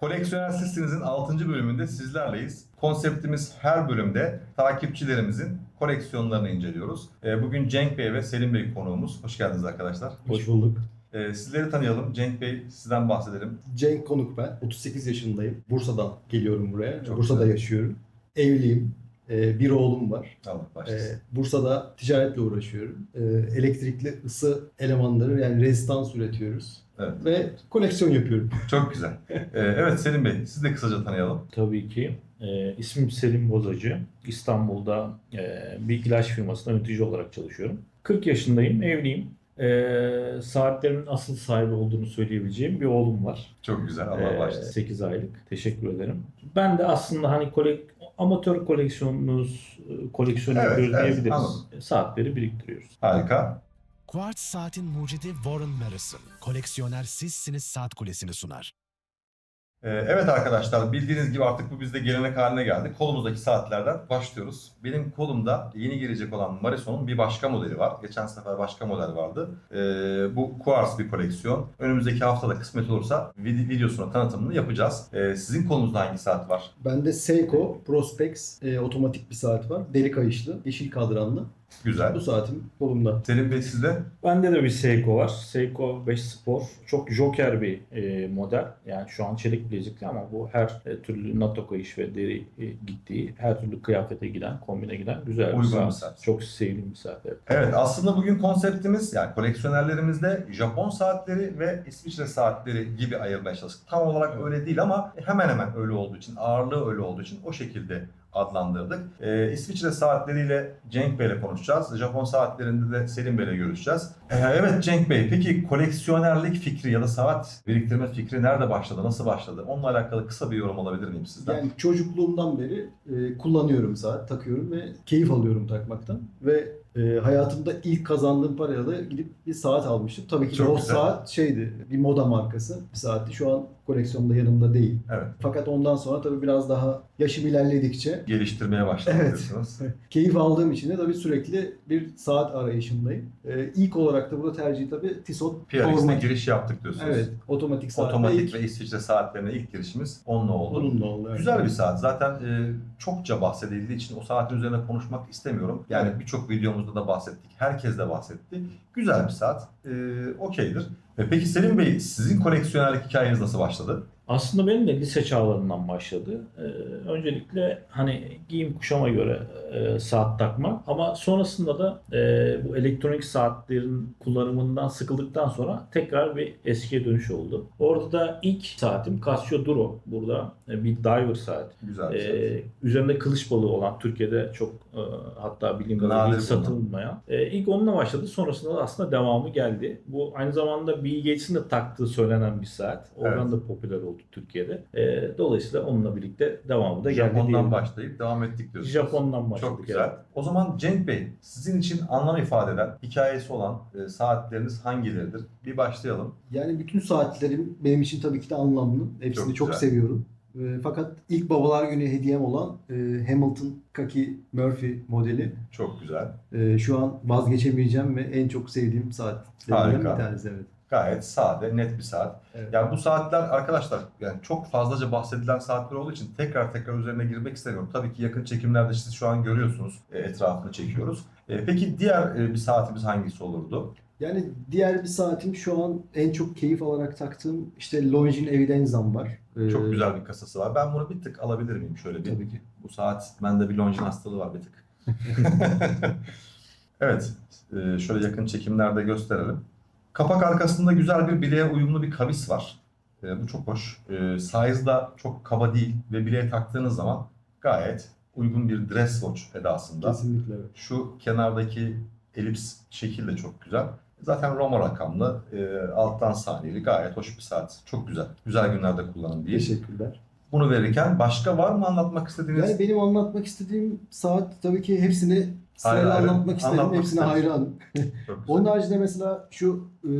Koleksiyoner Sizsiniz'in 6. bölümünde sizlerleyiz. Konseptimiz her bölümde takipçilerimizin koleksiyonlarını inceliyoruz. Ee, Bugün Cenk Bey ve Selim Bey konuğumuz. Hoş geldiniz arkadaşlar. Hoş bulduk. Ee, Sizleri tanıyalım. Cenk Bey sizden bahsedelim. Cenk Konuk ben. 38 yaşındayım. Bursa'dan geliyorum buraya. Çok Bursa'da güzel. yaşıyorum. Evliyim. Ee, bir oğlum var. Allah Ee, başlasın. Bursa'da ticaretle uğraşıyorum. Ee, elektrikli ısı elemanları yani rezistans üretiyoruz. Evet. Ve koleksiyon yapıyorum. Çok güzel. Ee, Evet Selim Bey siz de kısaca tanıyalım. Tabii ki. Ee, ismim Selim Bozacı. İstanbul'da e, bir ilaç firmasında yönetici olarak çalışıyorum. 40 yaşındayım, evliyim. Ee, saatlerimin asıl sahibi olduğunu söyleyebileceğim bir oğlum var. Çok güzel. Allah Ee, başlasın. 8 aylık. Teşekkür ederim. Ben de aslında hani kolek amatör koleksiyonunuz, koleksiyon Evet, yapıyoruz evet, diyebiliriz. anladım. Saatleri biriktiriyoruz. Harika. Quartz saatin mucidi Warren Madison, koleksiyoner sizsiniz saat kulesini sunar. Ee, Evet arkadaşlar bildiğiniz gibi artık bu bizde gelenek haline geldi. Kolumuzdaki saatlerden başlıyoruz. Benim kolumda yeni gelecek olan Marison'un bir başka modeli var. Geçen sefer başka model vardı. Ee, bu Quartz bir koleksiyon. Önümüzdeki haftada kısmet olursa vid- videosuna tanıtımını yapacağız. Ee, sizin kolunuzda hangi saat var? Bende Seiko Prospex e, otomatik bir saat var. Deri kayışlı, yeşil kadranlı. Güzel. Bu saatim kolumda. Selim Bey sizde? Bende de bir Seiko var. Seiko 5 Spor. Çok joker bir e, model. Yani şu an çelik bilezikli ama bu her e, türlü NATO kayış ve deri e, gittiği, her türlü kıyafete giden, kombine giden güzel bir Uygun saat. bir saat. Çok sevdiğim bir saat. Evet. Evet aslında bugün konseptimiz yani koleksiyonerlerimizde Japon saatleri ve İsviçre saatleri gibi ayırmaya çalıştık. Tam olarak öyle değil ama hemen hemen öyle olduğu için, ağırlığı öyle olduğu için o şekilde adlandırdık. Ee, İsviçre saatleriyle Cenk Bey'le konuşacağız. Japon saatlerinde de Selim Bey'le görüşeceğiz. Ee, evet Cenk Bey, peki koleksiyonerlik fikri ya da saat biriktirme fikri nerede başladı, nasıl başladı? Onunla alakalı kısa bir yorum alabilir miyim sizden? Yani çocukluğumdan beri e, kullanıyorum saat, takıyorum ve keyif alıyorum takmaktan. Ve e, hayatımda ilk kazandığım parayla da gidip bir saat almıştım. Tabii ki Çok o güzel. saat şeydi, bir moda markası bir saatti. Şu an koleksiyonda yanımda değil. Evet, Fakat ondan sonra tabii biraz daha yaşım ilerledikçe geliştirmeye başladı Evet. keyif aldığım için de tabii sürekli bir saat arayışındayım. E, ilk olarak da burada tercih tabii Tissot PRX'e giriş yaptık diyorsunuz. Evet, otomatik saat. Otomatik ilk ve İsviçre saatlerine ilk girişimiz onunla oldu. bununla oldu. evet. Güzel bir saat. Zaten e, çokça bahsedildiği için o saatin üzerine konuşmak istemiyorum. Yani Evet. birçok videomuzda da bahsettik. Herkes de bahsetti. Güzel bir saat. E, Okeydir. E, peki Selim Bey sizin koleksiyonerlik hikayeniz nasıl başladı? Aslında benim de lise çağlarından başladı. Ee, öncelikle hani giyim kuşama göre e, saat takmak ama sonrasında da e, bu elektronik saatlerin kullanımından sıkıldıktan sonra tekrar bir eskiye dönüş oldu. Orada da ilk saatim Casio Duro. Burada e, bir diver saat. Güzel bir Ee, saat. üzerinde kılıç balığı olan Türkiye'de çok e, hatta bildiğim kadarıyla hiç satılmayan. E, ilk onunla başladı. Sonrasında da aslında devamı geldi. Bu aynı zamanda Bill Gates'in de taktığı söylenen bir saat. Oradan Evet. da popüler oldu Türkiye'de. E, dolayısıyla onunla birlikte devamı da geldi Japon'dan başlayıp devam ettik diyorsunuz. Japon'dan başladık. Çok güzel. O zaman Cenk Bey sizin için anlam ifade eden, hikayesi olan e, saatleriniz hangileridir? Bir başlayalım. Yani bütün saatlerim benim için tabii ki de anlamlı. Hepsini Çok çok, seviyorum. E, fakat ilk babalar günü hediyem olan e, Hamilton Kaki Murphy modeli Çok güzel. e, şu an vazgeçemeyeceğim ve en çok sevdiğim saatlerimden Harika. bir tanesi. Evet. Gayet sade, net bir saat. Evet. Yani bu saatler arkadaşlar yani çok fazlaca bahsedilen saatler olduğu için tekrar tekrar üzerine girmek istemiyorum. Tabii ki yakın çekimlerde siz şu an görüyorsunuz e, etrafını çekiyoruz. E, Peki diğer e, bir saatimiz hangisi olurdu? Yani diğer bir saatim şu an en çok keyif alarak taktığım işte Longines Evidenza'm var. Çok güzel bir kasası var. Ben bunu bir tık alabilir miyim şöyle bir? Tabii ki. Bu saat bende bir Longines hastalığı var bir tık. evet. Şöyle yakın çekimlerde gösterelim. Kapak arkasında güzel bir bileğe uyumlu bir kavis var. E, Bu çok hoş. E, Size da çok kaba değil ve bileğe taktığınız zaman gayet uygun bir dress watch edasında. Kesinlikle evet. Şu kenardaki elips şekil de çok güzel. Zaten Roma rakamlı, e, alttan saniyeli gayet hoş bir saat. Çok güzel. Güzel günlerde kullanın diye. Teşekkürler. Bunu verirken başka var mı anlatmak istediğiniz? Yani benim anlatmak istediğim saat tabii ki hepsini sırayla Ayrı anlatmak anlatmak Hepsine isteriz. hayranım. Onun haricinde mesela şu e,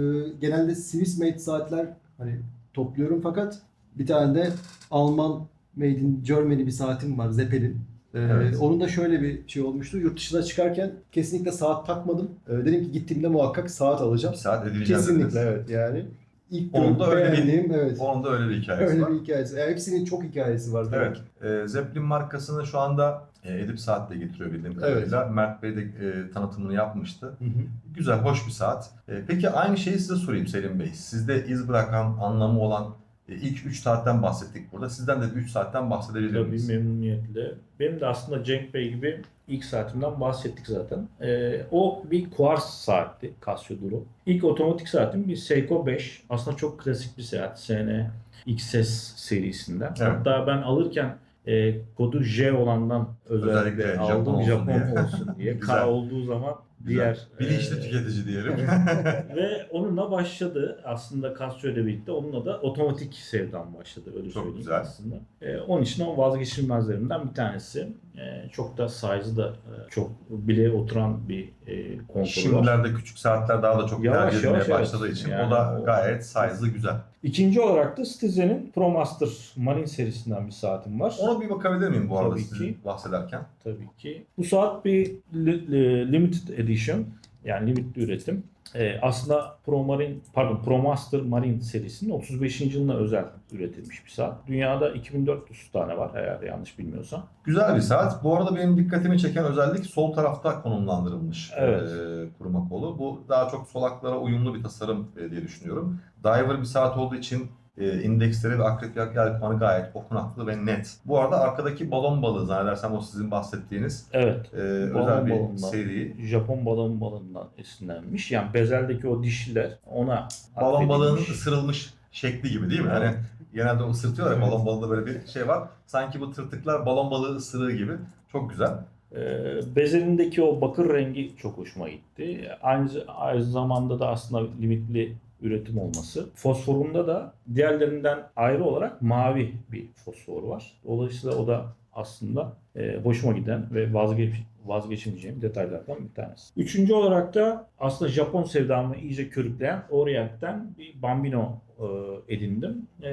genelde Swiss made saatler hani topluyorum fakat bir tane de Alman made in Germany bir saatim var Zeppelin. E, Evet. Onun da şöyle bir şey olmuştu. Yurt dışına çıkarken kesinlikle saat takmadım. E, dedim ki gittiğimde muhakkak saat alacağım. Bir saat edileceğim Kesinlikle dediniz. evet yani. İlk Onun da öyle bir- evet. Onun da öyle bir hikayesi Öyle var. bir hikayesi. Yani hepsinin çok hikayesi var. Evet. E, Zeppelin markasını şu anda e, Edip Saat de getiriyor bildiğim Evet. kadarıyla. Mert Bey de e, tanıtımını yapmıştı. Hı hı. Güzel, hoş bir saat. E, peki aynı şeyi size sorayım Selim Bey. Sizde iz bırakan, anlamı olan ilk 3 saatten bahsettik burada. Sizden de 3 saatten bahsedebilir Tabii miyiz? memnuniyetle. Benim de aslında Cenk Bey gibi ilk saatimden bahsettik zaten. Ee, o bir Quartz saatti Casio Duro. İlk otomatik saatim bir Seiko 5. Aslında çok klasik bir saat. SN XS serisinden. Evet. Hatta ben alırken e, kodu J olandan özellikle, Özellikle Japon aldım olsun Japon diye. olsun diye. Güzel. K olduğu zaman diğer Bilinçli e, tüketici diyelim. ve onunla başladı aslında Casio ile birlikte onunla da otomatik sevdam başladı öyle Çok söyleyeyim güzel. aslında. Ee, onun için o vazgeçilmezlerimden bir tanesi. Ee, çok da size'ı da e, çok bile oturan bir e, var. Şimdilerde küçük saatler daha da çok Yavaş tercih yavaş, edilmeye evet. başladığı için Yani o da gayet size'lı güzel. İkinci olarak da Stizen'in ProMaster Marine serisinden bir saatim var. Ona bir bakabilir miyim bu arada Tabii ki. bahsederken? Tabii ki. Bu saat bir li- li- limited edition yani limitli üretim. Ee, aslında Pro Marine, pardon Pro Master Marine serisinin 35. yılına özel üretilmiş bir saat. Dünyada 2400 tane var eğer yanlış bilmiyorsam. Güzel bir saat. Bu arada benim dikkatimi çeken özellik sol tarafta konumlandırılmış Evet. e, kuruma kolu. Bu daha çok solaklara uyumlu bir tasarım e, diye düşünüyorum. Diver bir saat olduğu için e, indeksleri ve akrep yelkanı gayet okunaklı ve net. Bu arada arkadaki balon balığı zannedersem o sizin bahsettiğiniz Evet. e, Balon özel bir balığından. seri. Japon balon balığından esinlenmiş. Yani bezeldeki o dişliler ona Balon balığının ısırılmış şekli gibi değil mi? Evet. Hani genelde o ısırtıyorlar Evet. balon balığında böyle bir şey var. Sanki bu tırtıklar balon balığı ısırığı gibi. Çok güzel. Ee, bezelindeki o bakır rengi çok hoşuma gitti. Aynı, aynı zamanda da aslında limitli üretim olması. Fosforunda da diğerlerinden ayrı olarak mavi bir fosfor var. Dolayısıyla o da aslında e, hoşuma giden ve vazgeç, vazgeçemeyeceğim detaylardan bir tanesi. Üçüncü olarak da aslında Japon sevdamı iyice körükleyen Orient'ten bir Bambino e, edindim. E,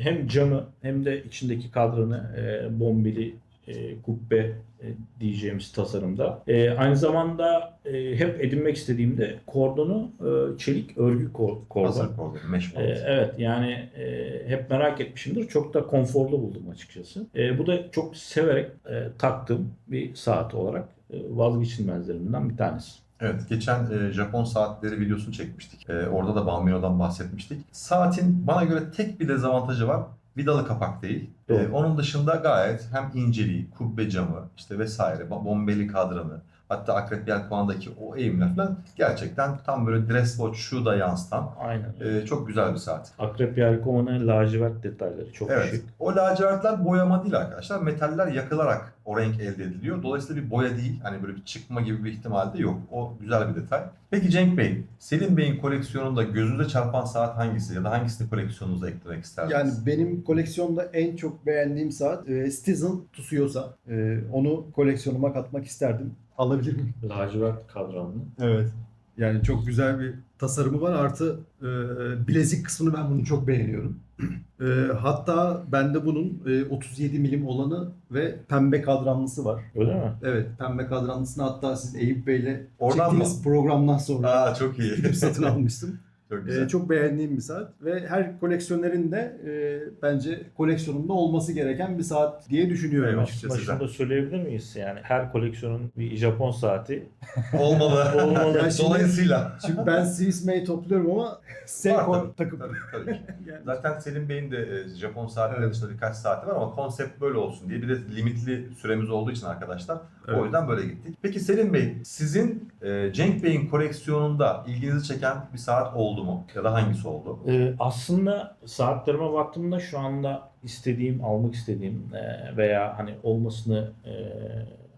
hem camı hem de içindeki kadranı e, bombeli e, kubbe e, diyeceğimiz tasarımda. E, aynı zamanda e, hep edinmek istediğimde kordonu e, çelik örgü kor- kordon. Hazır kordon, mesh E, evet yani e, hep merak etmişimdir. Çok da konforlu buldum açıkçası. E, bu da çok severek e, taktığım bir saat olarak e, vazgeçilmezlerimden bir tanesi. Evet, geçen e, Japon saatleri videosunu çekmiştik. E, orada da Bambino'dan bahsetmiştik. Saatin bana göre tek bir dezavantajı var. Vidalı kapak değil. Doğru. onun dışında gayet hem inceliği, kubbe camı, işte vesaire, bombeli kadranı, hatta akrep yelkovandaki o eğimler falan gerçekten tam böyle dress watch shoe da yansıtan Aynen. e, çok güzel bir saat. Akrep yelkovanın lacivert detayları çok Evet. şık. O lacivertler boyama değil arkadaşlar. Metaller yakılarak o renk elde ediliyor. Dolayısıyla bir boya değil. Hani böyle bir çıkma gibi bir ihtimal de yok. O güzel bir detay. Peki Cenk Bey, Selim Bey'in koleksiyonunda gözünüze çarpan saat hangisi? Ya da hangisini koleksiyonunuza eklemek isterdiniz? Yani benim koleksiyonda en çok beğendiğim saat e, Stizen Tsuyosa. E, onu koleksiyonuma katmak isterdim. Alabilir miyim? Lacivert kadranlı. Evet. Yani çok güzel bir tasarımı var. Artı e, bilezik kısmını ben bunu çok beğeniyorum. E, hatta bende bunun e, 37 milim olanı ve pembe kadranlısı var. Öyle mi? Evet, pembe kadranlısını hatta siz Eyüp Bey'le Oradan çektiğiniz programdan sonra Aa çok iyi. satın almıştım. Çok Ee, güzel. çok beğendiğim bir saat ve her koleksiyonerin de e, bence koleksiyonunda olması gereken bir saat diye düşünüyorum Eyvallah. açıkçası. Şunu da söyleyebilir miyiz? Yani her koleksiyonun bir Japon saati Olmalı. olmalı. Ya şimdi- Dolayısıyla. Çünkü ben Swiss May topluyorum ama Seiko tabii. takıp Tabii, tabii ki. Yani- Zaten Selim Bey'in de e, Japon saatleri Evet. dışında birkaç saati var ama konsept böyle olsun diye bir de limitli süremiz olduğu için arkadaşlar Evet. o yüzden böyle gittik. Peki Selim Bey sizin e, Cenk Bey'in koleksiyonunda ilginizi çeken bir saat oldu mu? Ya da hangisi oldu? Ee, aslında saatlerime baktığımda şu anda istediğim, almak istediğim e, veya hani olmasını e,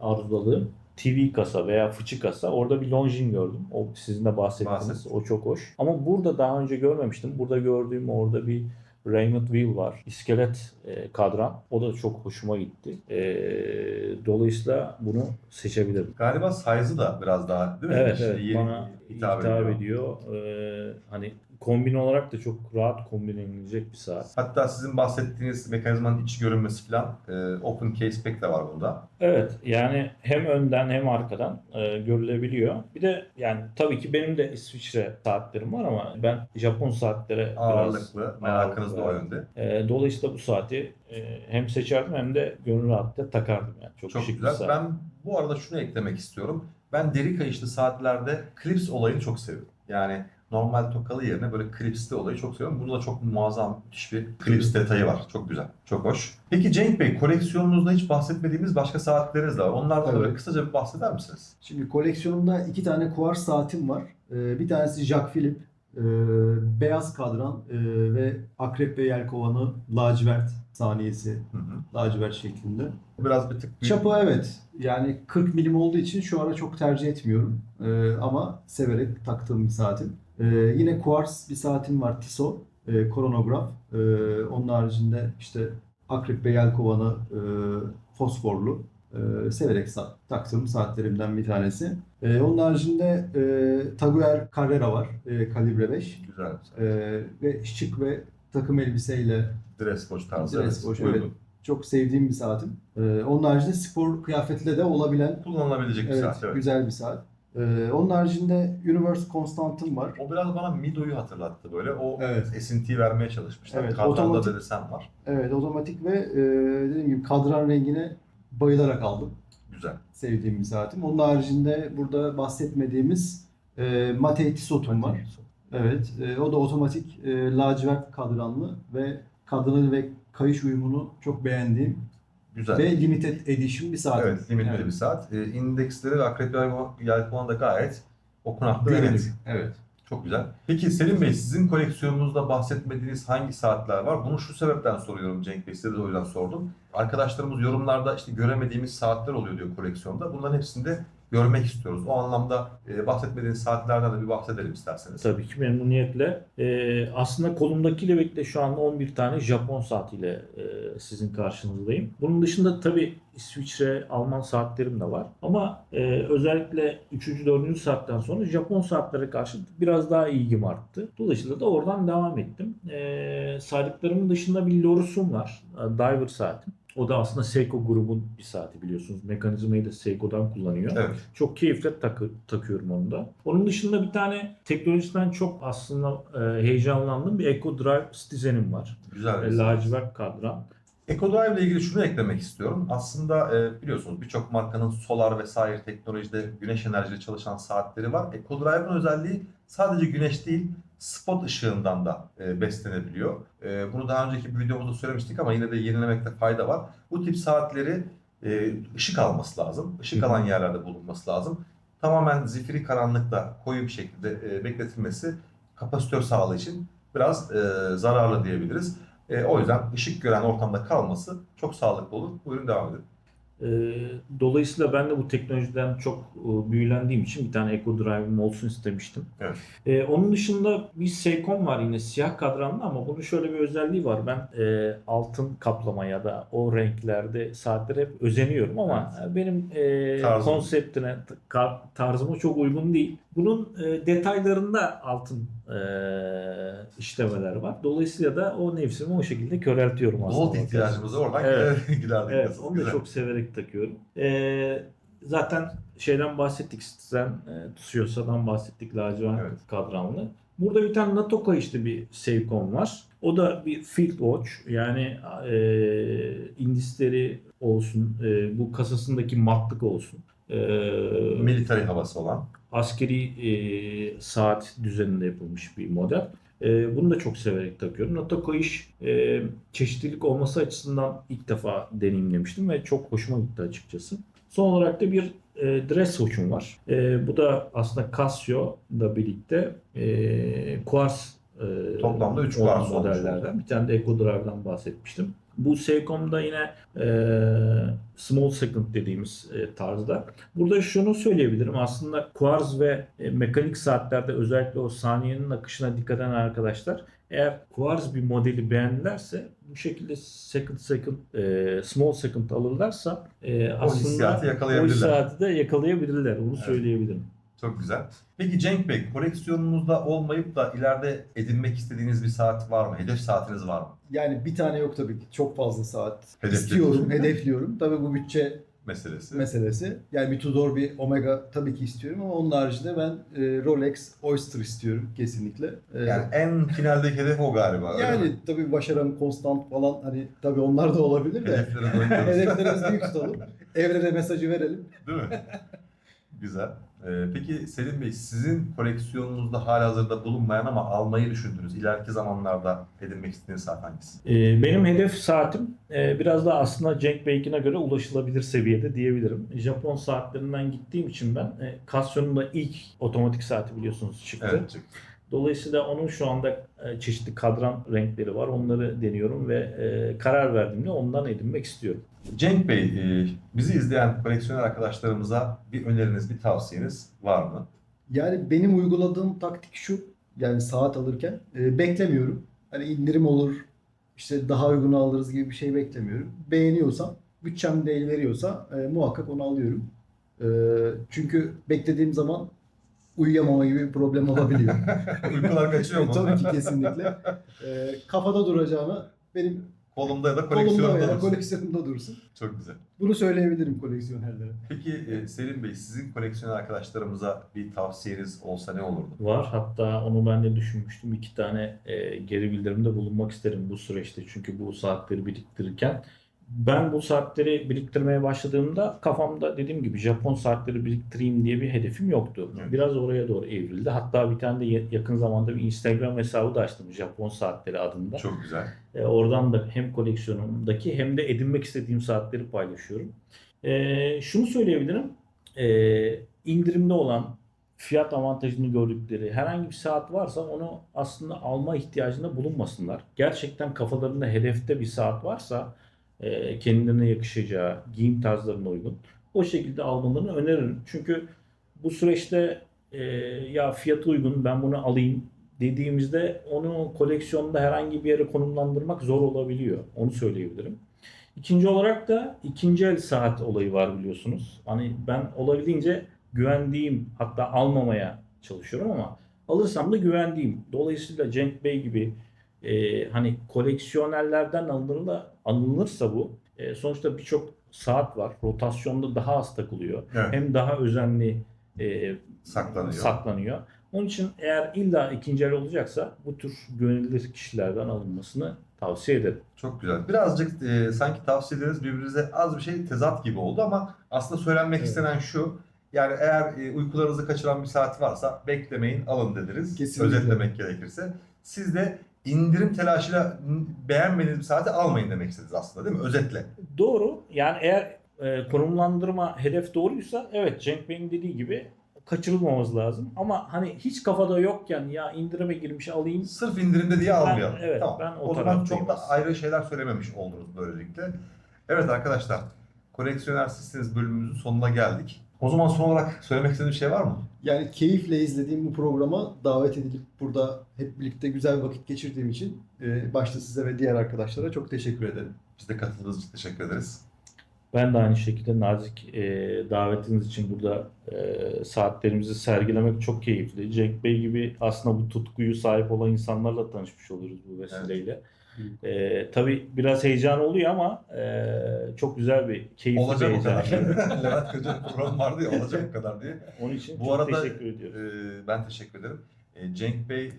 arzuladığım TV kasa veya fıçı kasa. Orada bir Longines gördüm. O sizin de bahsettiğiniz. Bahsettim. O çok hoş. Ama burada daha önce görmemiştim. Burada gördüğüm orada bir Raymond Wheel var. İskelet e, kadran. O da çok hoşuma gitti. E, dolayısıyla bunu seçebilirim. Galiba size'ı da biraz daha değil mi? Evet İşte evet yeni bana hitap, ediyor. Ee, hani kombin olarak da çok rahat kombinlenilecek bir saat. Hatta sizin bahsettiğiniz mekanizmanın iç görünmesi falan e, open case pack de var bunda. Evet yani hem önden hem arkadan e, görülebiliyor. Bir de yani tabii ki benim de İsviçre saatlerim var ama ben Japon saatlere biraz Ağırlıklı, merakınız da o yönde. E, dolayısıyla bu saati e, hem seçerdim hem de gönül rahatlıkla takardım yani. Çok, Çok şık güzel. bir saat. Ben bu arada şunu eklemek istiyorum. Ben deri kayışlı saatlerde klips olayını çok seviyorum. Yani normal tokalı yerine böyle klipsli olayı çok seviyorum. Burada çok muazzam müthiş bir klips detayı var. Çok güzel. Çok hoş. Peki Cenk Bey koleksiyonunuzda hiç bahsetmediğimiz başka saatleriniz de var. Onlardan da Evet. böyle kısaca bir bahseder misiniz? Şimdi koleksiyonumda iki tane kuars saatim var. Ee, bir tanesi Jacques Philippe. ee, beyaz kadran ee, ve akrep ve yelkovanı lacivert saniyesi Hı hı. lacivert şeklinde. Biraz bir tık büyük. Çapı evet. Yani 40 milim olduğu için şu ara çok tercih etmiyorum. Ee, ama severek taktığım bir saatim. Ee, yine kuars bir saatim var Tissot. Ee, koronograf. Ee, onun haricinde işte akrep ve yelkovanı e, fosforlu. Ee, severek sa- taktığım saatlerimden bir tanesi. Ee, onun haricinde e, Taguer Carrera var. E, kalibre 5. Güzel. Ee, ve şık ve takım elbiseyle Dress watch tarzı. Dress evet. Uygun. evet. çok sevdiğim bir saatim. Ee, onun haricinde spor kıyafetle de olabilen Kullanılabilecek bir evet, saat. Evet. güzel bir saat. Ee, onun haricinde Universe Constant'ım var. O biraz bana Mido'yu hatırlattı böyle. O Evet. esintiyi vermeye çalışmışlar. Evet, Kadrando otomatik- da desen var. Evet, otomatik ve e, dediğim gibi kadran rengine bayılarak aldım. Güzel. Sevdiğim bir saatim. Onun haricinde burada bahsetmediğimiz e, Matei Tissot'um var. Evet, e, o da otomatik e, lacivert kadranlı ve kadranı ve kayış uyumunu çok beğendiğim Güzel. ve limited edition bir saatim. Evet, limitli Evet. bir saat. Ee, indeksleri ve akrep yelkovan da gayet okunaklı Görünür. net. Evet. Çok güzel. Peki Selim Bey, sizin koleksiyonunuzda bahsetmediğiniz hangi saatler var? Bunu şu sebepten soruyorum Cenk Bey, size de o yüzden sordum. Arkadaşlarımız yorumlarda işte göremediğimiz saatler oluyor diyor koleksiyonda. Bunların hepsini de görmek istiyoruz. O anlamda e, bahsetmediğiniz saatlerden de bir bahsedelim isterseniz. Tabii ki memnuniyetle. Ee, aslında kolumdakiyle birlikte şu anda 11 tane Japon saatiyle e, sizin karşınızdayım. Bunun dışında tabii İsviçre, Alman saatlerim de var. Ama e, özellikle 3. 4. saatten sonra Japon saatlere karşı biraz daha ilgim arttı. Dolayısıyla da oradan devam ettim. E, saydıklarımın dışında bir Lorus'um var. E, Diver saatim. O da aslında Seiko grubun bir saati biliyorsunuz. Mekanizmayı da Seiko'dan kullanıyor. Evet. Çok keyifle takı- takıyorum onu da. Onun dışında bir tane teknolojiden çok aslında e, heyecanlandığım bir Eco Drive Citizen'im var. Güzel E, lacivert kadran. EcoDrive ile ilgili şunu eklemek istiyorum. Aslında e, biliyorsunuz birçok markanın solar vesaire teknolojide güneş enerjili çalışan saatleri var. EcoDrive'ın özelliği sadece güneş değil, spot ışığından da e, beslenebiliyor. E, bunu daha önceki bir videomuzda söylemiştik ama yine de yenilemekte fayda var. Bu tip saatleri e, ışık alması lazım. Işık alan yerlerde bulunması lazım. Tamamen zifiri karanlıkta koyu bir şekilde e, bekletilmesi kapasitör sağlığı için biraz e, zararlı diyebiliriz. E, o yüzden ışık gören ortamda kalması çok sağlıklı olur. Buyurun devam edin. E, dolayısıyla ben de bu teknolojiden çok e, büyülendiğim için bir tane Eco Drive'ım olsun istemiştim. Evet. E, onun dışında bir Seikon var yine siyah kadranlı ama bunun şöyle bir özelliği var. Ben e, altın kaplama ya da o renklerde saatlere hep özeniyorum ama benim e, konseptine, tarzıma çok uygun değil. Bunun e, detaylarında altın e, işlemeler var. Dolayısıyla da o nefsimi o şekilde köreltiyorum aslında. Gold ihtiyacımızı oradan Evet. giderdik. Evet, onu da Güzel. çok severek takıyorum. Ee, zaten şeyden bahsettik, Citizen, e, bahsettik, lacivert Evet. kadranlı. Burada bir tane Natoka işte bir Seikon var. O da bir field watch. Yani e, indisleri olsun, e, bu kasasındaki matlık olsun. E, Military havası olan. askeri e, saat düzeninde yapılmış bir model. E, bunu da çok severek takıyorum. Natoko iş e, çeşitlilik olması açısından ilk defa deneyimlemiştim ve çok hoşuma gitti açıkçası. Son olarak da bir e, dress watch'um var. E, bu da aslında Casio ile birlikte e, Quartz e, Toplamda üç olan Quartz olmuş modellerden. Bir tane de Eco Drive'dan bahsetmiştim. Bu Seicom'da yine e, small second dediğimiz e, tarzda. Burada şunu söyleyebilirim. Aslında quartz ve e, mekanik saatlerde özellikle o saniyenin akışına dikkat eden arkadaşlar eğer quartz bir modeli beğendilerse bu şekilde second second e, small second alırlarsa e, O aslında hissiyatı o hissiyatı da yakalayabilirler. Onu Evet. söyleyebilirim. Çok güzel. Peki Cenk Bey, koleksiyonunuzda olmayıp da ileride edinmek istediğiniz bir saat var mı? Hedef saatiniz var mı? Yani bir tane yok tabii ki. Çok fazla saat Hedefli. istiyorum, hedefliyorum. Tabii bu bütçe Meselesi. meselesi. Yani bir Tudor, bir Omega tabii ki istiyorum ama onun haricinde ben e, Rolex, Oyster istiyorum kesinlikle. E, yani en finaldeki hedef o galiba. yani tabii başarım, konstant falan hani tabii onlar da olabilir de. Hedefleri oynuyoruz. Hedeflerimizi büyük tutalım. Evrene mesajı verelim. Değil mi? Güzel. Ee, peki Selim Bey, sizin koleksiyonunuzda halihazırda bulunmayan ama almayı düşündüğünüz, ileriki zamanlarda edinmek istediğiniz saat hangisi? Ee, benim hedef saatim e, biraz daha aslında Cenk Bey'kine göre ulaşılabilir seviyede diyebilirim. Japon saatlerinden gittiğim için ben e, Casio'nun da ilk otomatik saati biliyorsunuz çıktı. Evet, çıktı. Dolayısıyla onun şu anda e, çeşitli kadran renkleri var. Onları deniyorum ve e, karar verdiğimde ondan edinmek istiyorum. Cenk Bey, e, bizi izleyen koleksiyoner arkadaşlarımıza bir öneriniz, bir tavsiyeniz var mı? Yani benim uyguladığım taktik şu. Yani saat alırken beklemiyorum. Hani indirim olur, işte daha uygun alırız gibi bir şey beklemiyorum. Beğeniyorsam, bütçem de el veriyorsa muhakkak onu alıyorum. Çünkü beklediğim zaman uyuyamama gibi bir problem olabiliyor. Uykular kaçıyor mu? Tabii ki kesinlikle. E, kafada duracağına benim Kolumda ya da kolumda koleksiyonda dursun. koleksiyonumda dursun. Çok güzel. Bunu söyleyebilirim koleksiyonerlere. Peki e, Selim Bey, sizin koleksiyoner arkadaşlarımıza bir tavsiyeniz olsa ne olurdu? Var. Hatta onu ben de düşünmüştüm. İki tane e, geri bildirimde bulunmak isterim bu süreçte. Çünkü bu saatleri biriktirirken. Ben bu saatleri biriktirmeye başladığımda kafamda dediğim gibi Japon saatleri biriktireyim diye bir hedefim yoktu. Evet. Biraz oraya doğru evrildi. Hatta bir tane de ya- yakın zamanda bir Instagram hesabı da açtım Japon saatleri adında. Çok güzel. E, oradan da hem koleksiyonumdaki hem de edinmek istediğim saatleri paylaşıyorum. E, şunu söyleyebilirim. E, indirimde olan fiyat avantajını gördükleri herhangi bir saat varsa onu aslında alma ihtiyacında bulunmasınlar. Gerçekten kafalarında hedefte bir saat varsa e, kendilerine yakışacağı, giyim tarzlarına uygun o şekilde almalarını öneririm. Çünkü bu süreçte e, ya fiyatı uygun ben bunu alayım dediğimizde onu koleksiyonda herhangi bir yere konumlandırmak zor olabiliyor. Onu söyleyebilirim. İkinci olarak da ikinci el saat olayı var biliyorsunuz. Hani ben olabildiğince güvendiğim hatta almamaya çalışıyorum ama alırsam da güvendiğim. Dolayısıyla Cenk Bey gibi e, hani koleksiyonerlerden alınırla, alınırsa bu e, sonuçta birçok saat var. Rotasyonda daha az takılıyor. Evet. Hem daha özenli e, Saklanıyor. saklanıyor. Onun için eğer illa ikinci el olacaksa bu tür güvenilir kişilerden alınmasını tavsiye ederim. Çok güzel. Birazcık e, sanki tavsiyeleriniz birbirinize az bir şey tezat gibi oldu ama aslında söylenmek Evet. istenen şu. Yani eğer e, uykularınızı kaçıran bir saat varsa beklemeyin alın dediniz. Kesinlikle. Özetlemek gerekirse. Siz de indirim telaşıyla beğenmediğiniz bir saati almayın demek istediniz aslında değil mi? Özetle. Doğru. Yani eğer e, konumlandırma hedef doğruysa evet Cenk Bey'in dediği gibi kaçırılmamız lazım. Ama hani hiç kafada yokken ya indirime girmiş alayım. Sırf indirimde diye Ben- almayalım. evet, tamam. ben o o zaman çok da ayrı şeyler söylememiş oldunuz böylelikle. Evet arkadaşlar, koleksiyoner sizsiniz bölümümüzün sonuna geldik. O zaman son olarak söylemek istediğiniz bir şey var mı? Yani keyifle izlediğim bu programa davet edilip burada hep birlikte güzel bir vakit geçirdiğim için e, başta size ve diğer arkadaşlara çok teşekkür ederim. Biz de katıldığınız için teşekkür ederiz. Ben de aynı şekilde nazik e, davetiniz için burada e, saatlerimizi sergilemek çok keyifli. Cenk Bey gibi aslında bu tutkuyu sahip olan insanlarla tanışmış oluruz bu vesileyle. E, tabii biraz heyecan oluyor ama e, çok güzel bir keyifli Olacak bir o kadar. Levent Koca'nın programı vardı ya olacak o kadar diye. Onun için Bu çok arada teşekkür ediyoruz. e, ben teşekkür ederim. E, Cenk Bey e,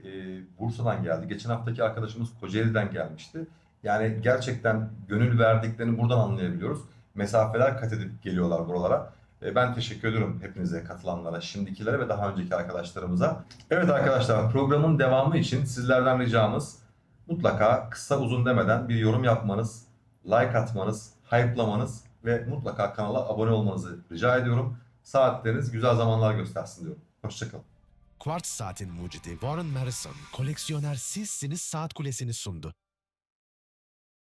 Bursa'dan geldi. Geçen haftaki arkadaşımız Kocaeli'den gelmişti. Yani gerçekten gönül verdiklerini buradan anlayabiliyoruz. Mesafeler kat edip geliyorlar buralara. E, ben teşekkür ediyorum hepinize katılanlara, şimdikilere ve daha önceki arkadaşlarımıza. Evet arkadaşlar programın devamı için sizlerden ricamız mutlaka kısa uzun demeden bir yorum yapmanız, like atmanız, hype'lamanız ve mutlaka kanala abone olmanızı rica ediyorum. Saatleriniz güzel zamanlar göstersin diyorum. Hoşçakalın. Quartz saatin mucidi Warren Madison, koleksiyoner sizsiniz saat kulesini sundu.